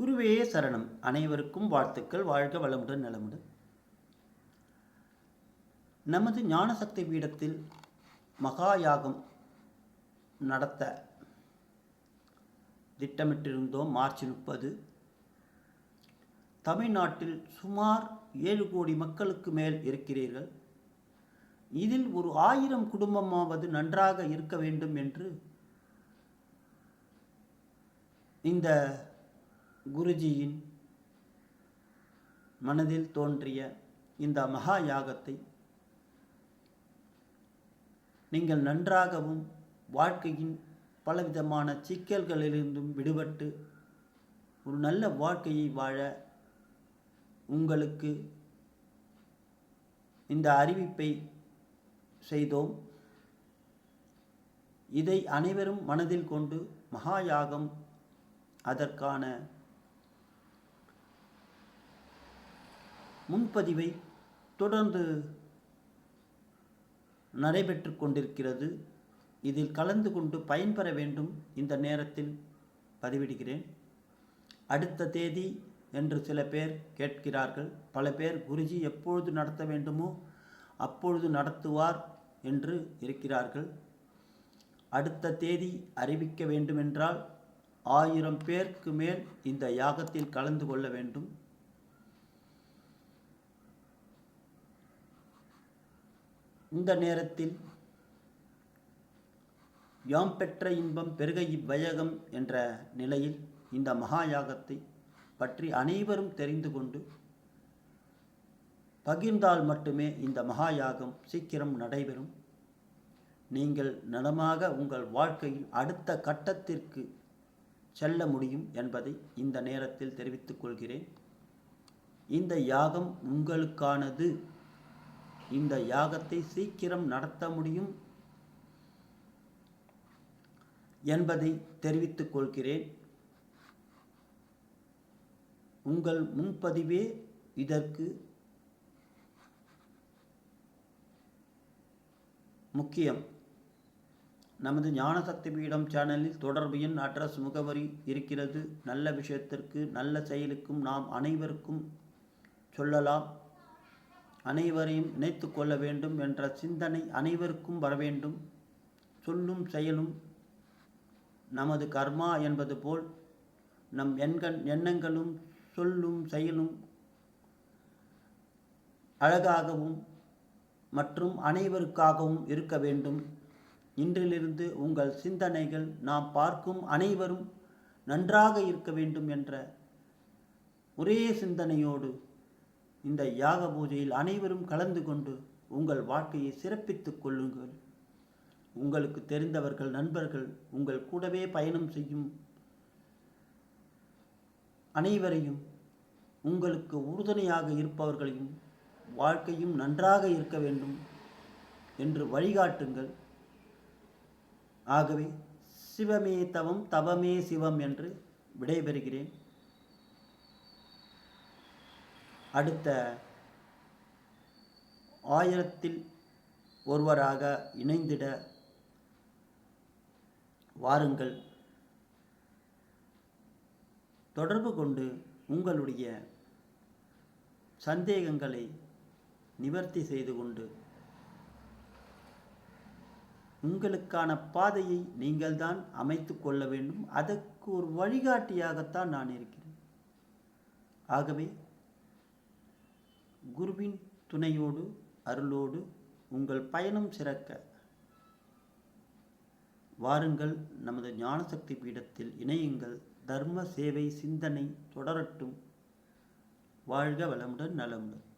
குருவே சரணம். அனைவருக்கும் வாழ்த்துக்கள். வாழ்க வளமுடன் நலமுடன். நமது ஞானசக்தி பீடத்தில் மகா யாகம் நடத்த திட்டமிட்டிருந்தோம். மார்ச் முப்பது. தமிழ்நாட்டில் சுமார் ஏழு கோடி மக்களுக்கு மேல் இருக்கிறீர்கள். இதில் ஒரு ஆயிரம் குடும்பமாவது நன்றாக இருக்க வேண்டும் என்று இந்த குருஜியின் மனதில் தோன்றிய இந்த மகா யாகத்தை நீங்கள் நன்றாகவும் வாழ்க்கையின் பலவிதமான சிக்கல்களிலிருந்தும் விடுபட்டு ஒரு நல்ல வாழ்க்கையை வாழ உங்களுக்கு இந்த அறிவிப்பை செய்தோம். இதை அனைவரும் மனதில் கொண்டு மகாயாகம் அதற்கான முன்பதிவை தொடர்ந்து நடைபெற்று கொண்டிருக்கிறது. இதில் கலந்து கொண்டு பயன்பெற வேண்டும் இந்த நேரத்தில் பதிவிடுகிறேன். அடுத்த தேதி என்று சில பேர் கேட்கிறார்கள். பல பேர் குருஜி எப்பொழுது நடத்த வேண்டுமோ அப்பொழுது நடத்துவார் என்று இருக்கிறார்கள். அடுத்த தேதி அறிவிக்க வேண்டுமென்றால் ஆயிரம் பேருக்கு மேல் இந்த யாகத்தில் கலந்து கொள்ள வேண்டும். இந்த நேரத்தில் யாம் பெற்ற இன்பம் பெருக இவ்வையகம் என்ற நிலையில் இந்த மகா யாகத்தை பற்றி அனைவரும் தெரிந்து கொண்டு பகிர்ந்தால் மட்டுமே இந்த மகா யாகம் சீக்கிரம் நடைபெறும். நீங்கள் நலமாக உங்கள் வாழ்க்கையில் அடுத்த கட்டத்திற்கு செல்ல முடியும் என்பதை இந்த நேரத்தில் தெரிவித்துக் கொள்கிறேன். இந்த யாகம் உங்களுக்கானது. இந்த யாகத்தை சீக்கிரம் நடத்த முடியும் என்பதை தெரிவித்துக் கொள்கிறேன். உங்கள் முன்பதிவே இதற்கு முக்கியம். நமது ஞானசக்தி பீடம் சேனலில் தொடர்பு எண் அட்ரஸ் முகவரி இருக்கிறது. நல்ல விஷயத்திற்கு நல்ல செயலுக்கும் நாம் அனைவருக்கும் சொல்லலாம். அனைவரையும் இணைத்து கொள்ள வேண்டும் என்ற சிந்தனை அனைவருக்கும் வர வேண்டும். சொல்லும் செயலும் நமது கர்மா என்பது போல் நம் எண்கள் எண்ணங்களும் சொல்லும் செயலும் அழகாகவும் மற்றும் அனைவருக்காகவும் இருக்க வேண்டும். இன்றிலிருந்து உங்கள் சிந்தனைகள் நாம் பார்க்கும் அனைவரும் நன்றாக இருக்க வேண்டும் என்ற ஒரே சிந்தனையோடு இந்த யாக பூஜையில் அனைவரும் கலந்து கொண்டு உங்கள் வாழ்க்கையை சிறப்பித்துக் கொள்ளுங்கள். உங்களுக்கு தெரிந்தவர்கள் நண்பர்கள் உங்கள் கூடவே பயணம் செய்யும் அனைவரையும் உங்களுக்கு உறுதுணையாக இருப்பவர்களையும் வாழ்க்கையும் நன்றாக இருக்க வேண்டும் என்று வழிகாட்டுங்கள். ஆகவே சிவமே தவம் தவமே சிவம் என்று விடைபெறுகிறேன். அடுத்த ஆயிரத்தில் ஒருவராக இணைந்திட வாருங்கள். தொடர்பு கொண்டு உங்களுடைய சந்தேகங்களை நிவர்த்தி செய்து கொண்டு உங்களுக்கான பாதையை நீங்கள்தான் அமைத்து கொள்ள வேண்டும். அதற்கு ஒரு வழிகாட்டியாகத்தான் நான் இருக்கிறேன். ஆகவே குருவின் துணையோடு அருளோடு உங்கள் பயணம் சிறக்க வாருங்கள். நமது ஞானசக்தி பீடத்தில் இணையுங்கள். தர்ம சேவை சிந்தனை தொடரட்டும். வாழ்க வளமுடன் நலமுடன்.